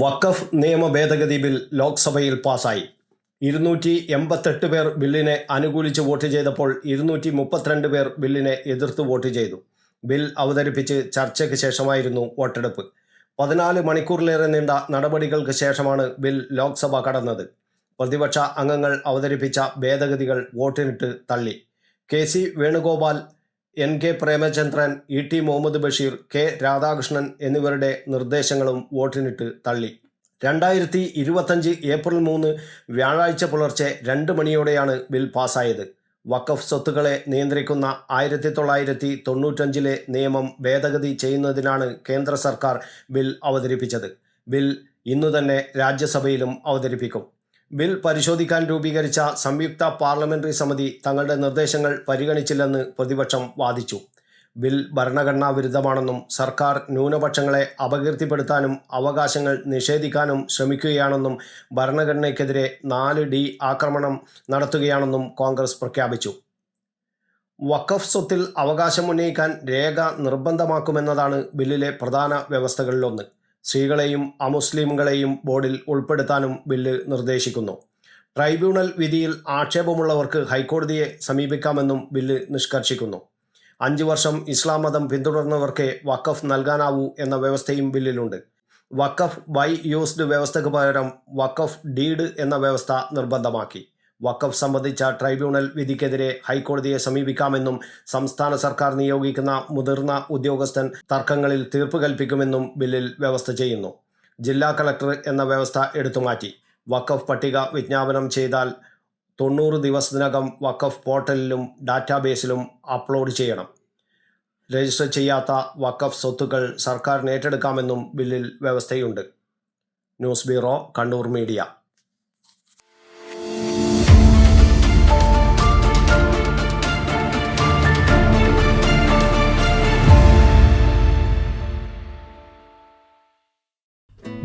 വഖഫ് നിയമ ഭേദഗതി ബിൽ ലോക്സഭയിൽ പാസായി. ഇരുന്നൂറ്റി എൺപത്തെട്ട് പേർ ബില്ലിനെ അനുകൂലിച്ച് വോട്ട് ചെയ്തപ്പോൾ ഇരുന്നൂറ്റി മുപ്പത്തിരണ്ട് പേർ ബില്ലിനെ എതിർത്ത് വോട്ട് ചെയ്തു. ബിൽ അവതരിപ്പിച്ച് ചർച്ചയ്ക്ക് ശേഷമായിരുന്നു വോട്ടെടുപ്പ്. പതിനാല് മണിക്കൂറിലേറെ നീണ്ട നടപടികൾക്ക് ശേഷമാണ് ബിൽ ലോക്സഭ കടന്നത്. പ്രതിപക്ഷ അംഗങ്ങൾ അവതരിപ്പിച്ച ഭേദഗതികൾ വോട്ടിനിട്ട് തള്ളി. K C Venugopal N K Premachandran E T Muhammad Basheer K Radhakrishnan എന്നിവരുടെ നിർദ്ദേശങ്ങളും വോട്ടിനിട്ട് തള്ളി. രണ്ടായിരത്തി ഇരുപത്തഞ്ച് ഏപ്രിൽ മൂന്ന് വ്യാഴാഴ്ച പുലർച്ചെ രണ്ട് മണിയോടെയാണ് ബിൽ പാസ്സായത് വഖഫ് സ്വത്തുക്കളെ നിയന്ത്രിക്കുന്ന ആയിരത്തി തൊള്ളായിരത്തി തൊണ്ണൂറ്റഞ്ചിലെ നിയമം ഭേദഗതി ചെയ്യുന്നതിനാണ് കേന്ദ്ര സർക്കാർ ബിൽ അവതരിപ്പിച്ചത്. ബിൽ ഇന്നു തന്നെ രാജ്യസഭയിലും അവതരിപ്പിക്കും. ബിൽ പരിശോധിക്കാൻ രൂപീകരിച്ച സംയുക്ത പാർലമെന്ററി സമിതി തങ്ങളുടെ നിർദ്ദേശങ്ങൾ പരിഗണിച്ചില്ലെന്ന് പ്രതിപക്ഷം വാദിച്ചു. ബിൽ ഭരണഘടനാ വിരുദ്ധമാണെന്നും സർക്കാർ ന്യൂനപക്ഷങ്ങളെ അപകീർത്തിപ്പെടുത്താനും അവകാശങ്ങൾ നിഷേധിക്കാനും ശ്രമിക്കുകയാണെന്നും ഭരണഘടനയ്ക്കെതിരെ നാല് ഡി ആക്രമണം നടത്തുകയാണെന്നും കോൺഗ്രസ് പ്രഖ്യാപിച്ചു. വഖഫ് സ്വത്തിൽ അവകാശം ഉന്നയിക്കാൻ രേഖ നിർബന്ധമാക്കുമെന്നതാണ് ബില്ലിലെ പ്രധാന വ്യവസ്ഥകളിലൊന്ന്. സ്ത്രീകളെയും അമുസ്ലിംകളെയും ബോർഡിൽ ഉൾപ്പെടുത്താനും ബില്ല് നിർദ്ദേശിക്കുന്നു. ട്രൈബ്യൂണൽ വിധിയിൽ ആക്ഷേപമുള്ളവർക്ക് ഹൈക്കോടതിയെ സമീപിക്കാമെന്നും ബില്ല് നിഷ്കർഷിക്കുന്നു. അഞ്ച് വർഷം ഇസ്ലാം മതം പിന്തുടർന്നവർക്ക് വഖഫ് നൽകാനാവൂ എന്ന വ്യവസ്ഥയും ബില്ലിലുണ്ട്. വഖഫ് ബൈ യൂസ്ഡ് വ്യവസ്ഥയ്ക്ക് പകരം വഖഫ് ഡീഡ് എന്ന വ്യവസ്ഥ നിർബന്ധമാക്കി. വഖഫ് സംബന്ധിച്ച ട്രൈബ്യൂണൽ വിധിക്കെതിരെ ഹൈക്കോടതിയെ സമീപിക്കാമെന്നും സംസ്ഥാന സർക്കാർ നിയോഗിക്കുന്ന മുതിർന്ന ഉദ്യോഗസ്ഥൻ തർക്കങ്ങളിൽ തീർപ്പ് കൽപ്പിക്കുമെന്നും ബില്ലിൽ വ്യവസ്ഥ ചെയ്യുന്നു. ജില്ലാ കളക്ടർ എന്ന വ്യവസ്ഥ എടുത്തുമാറ്റി. വഖഫ് പട്ടിക വിജ്ഞാപനം ചെയ്താൽ തൊണ്ണൂറ് ദിവസത്തിനകം വഖഫ് പോർട്ടലിലും ഡാറ്റാബേസിലും അപ്ലോഡ് ചെയ്യണം. രജിസ്റ്റർ ചെയ്യാത്ത വഖഫ് സ്വത്തുക്കൾ സർക്കാരിന് ഏറ്റെടുക്കാമെന്നും ബില്ലിൽ വ്യവസ്ഥയുണ്ട്. News bureau Kannur media.